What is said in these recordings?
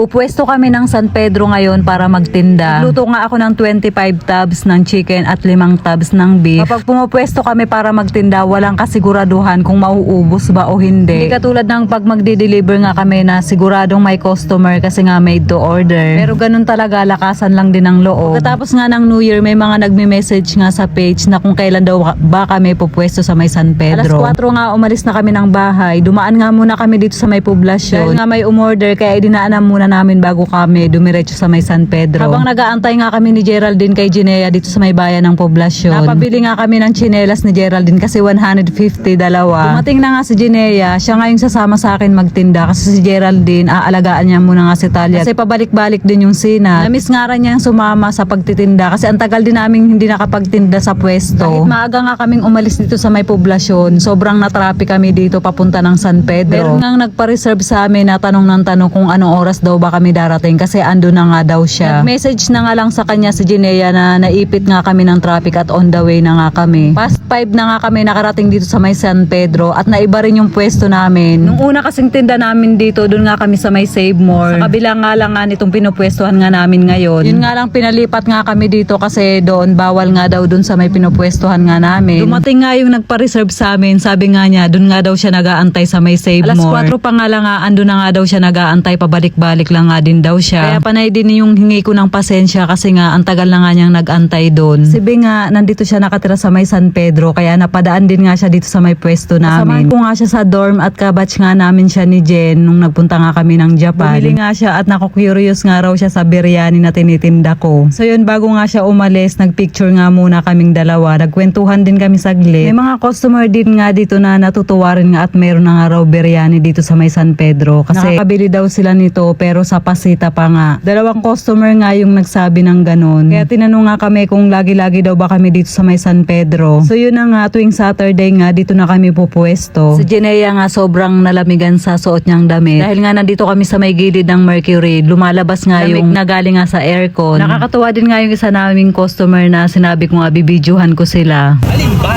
Pupwesto kami ng San Pedro ngayon para magtinda. Luto nga ako ng 25 tubs ng chicken at 5 tubs ng beef. Kapag pumupwesto kami para magtinda, walang kasiguraduhan kung mauubos ba o hindi. Hindi katulad ng pag magdi-deliver nga kami na siguradong may customer kasi nga made to order. Pero ganun talaga, lakasan lang din ang loob. Pagkatapos nga ng New Year, may mga nagme-message nga sa page na kung kailan daw ba kami pupwesto sa may San Pedro. Alas 4 nga umalis na kami ng bahay. Dumaan nga muna kami dito sa may poblasyon. Dahil nga may umorder kaya idinaanan muna namin bago kami dumiretso sa may San Pedro. Habang nagaantay nga kami ni Geraldine kay Ginea dito sa may bayan ng poblasyon. Napabili nga kami ng chinelas ni Geraldine kasi 150 dalawa. Dumating na nga si Ginea, siya nga yung sasama sa akin magtinda kasi si Geraldine aalagaan niya muna nga si Talia. Kasi pabalik-balik din yung sina. Namiss nga rin niyang sumama sa pagtitinda kasi ang tagal din namin hindi nakapagtinda sa pwesto. Kahit maaga nga kaming umalis dito sa may poblasyon, sobrang natraffic kami dito papunta ng San Pedro. Meron nga nagpa-reserve sa amin na tanong ng tanong kung anong oras daw ba kami darating kasi ando na nga daw siya. Nag-message na nga lang sa kanya si Ginea na naipit nga kami ng traffic at on the way na nga kami. Past 5 na nga kami nakarating dito sa may San Pedro at naiba rin yung pwesto namin. Nung una kasing tinda namin dito, doon nga kami sa may Save More. Sa kabila nga lang nga nitong pinupwestuhan nga namin ngayon. Yun nga lang pinalipat nga kami dito kasi doon bawal nga daw doon sa may pinupwestuhan nga namin. Dumating nga yung nagpa-reserve sa amin, sabi nga niya, doon nga daw siya nagaantay sa may Save Alas More. Alas 4 pa nga lang nga, ando na nga daw siya nagaantay, pabalik-balik lang nga din daw siya. Kaya panay din yung hingi ko ng pasensya kasi nga ang tagal na nga niyang nagantay doon. Sibi nga, nandito siya nakatira sa may San Pedro, kaya napadaan din nga siya dito sa may pwesto namin. Kasamahan ko nga siya sa dorm at kabatch nga namin siya ni Jen nung nagpunta nga kami ng Japan. Bumili nga siya at naku-curious nga raw siya sa biryani na tinitinda ko. So yun, bago nga siya umalis, nagpicture nga muna kaming dalawa. Nagkwentuhan din kami saglit. May mga customer din nga dito na natutuwa rin nga at meron na nga raw biryani dito sa may San Pedro. Kasi nakabili daw sila nito pero sa pasita pa nga. Dalawang customer nga yung nagsabi ng ganun. Kaya tinanong nga kami kung lagi-lagi daw ba kami dito sa may San Pedro. So yun na nga, tuwing Saturday nga, dito na kami pupuesto. Si Jenea nga sobrang nalamigan sa suot niyang damit. Dahil nga nandito kami sa may gilid ng Mercury, lumalabas nga yung nagaling nga sa aircon. Nakakatuwa din nga yung isa naming customer na sinabi ko nga bibidyohan ko sila. Alin ba?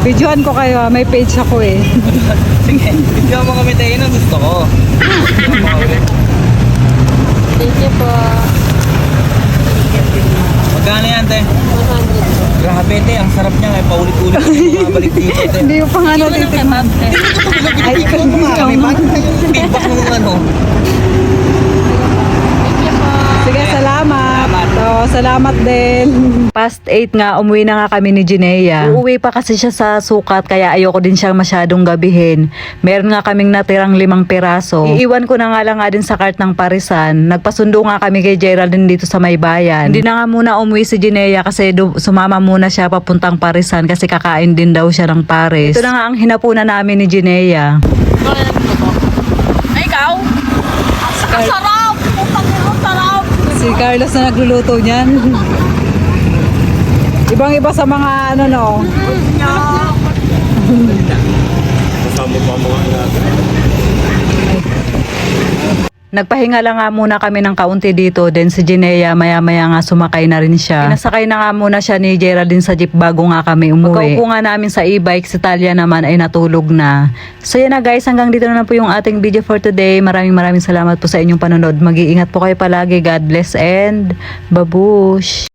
Bidyohan ko kayo, may page ako eh. Sige, bigyan mo kami tayo ng gusto ko. Bigyan mo kami. Thank you po. Magkano yan, te? 100. Grabe, te. Ang sarap niya. May paulit-ulit ako bumabalik dito, te. Hindi ko pa nga ng eh. Ay, mo nga. May bakit feedback mo ano? Thank you po. Sige, salamat. So, salamat din. Past 8 nga, umuwi na nga kami ni Ginea. Uuwi pa kasi siya sa sukat, kaya ayoko din siyang masyadong gabihin. Meron nga kaming natirang limang piraso. Iiwan ko na nga lang nga din sa cart ng parisan. Nagpasundo nga kami kay Geraldine dito sa may bayan. Hindi na nga muna umuwi si Ginea kasi du- sumama muna siya papuntang parisan kasi kakain din daw siya ng pares. Ito na nga ang hinapunan namin ni Ginea. Ay, ikaw? Ang sarap! Putang ina, ang sarap! Si Carlos na nagluluto niyan. Ibang-iba sa mga ano no. Nagpahinga lang nga muna kami ng kaunti dito, then si Ginea maya-maya nga sumakay na rin siya. Pinasakay na nga muna siya ni Geraldine sa jeep bago nga kami umuwi. Pagkaupo nga namin sa e-bike, si Talia naman ay natulog na. So yan na guys, hanggang dito na po yung ating video for today. Maraming maraming salamat po sa inyong panonood. Mag-iingat po kayo palagi. God bless and babush!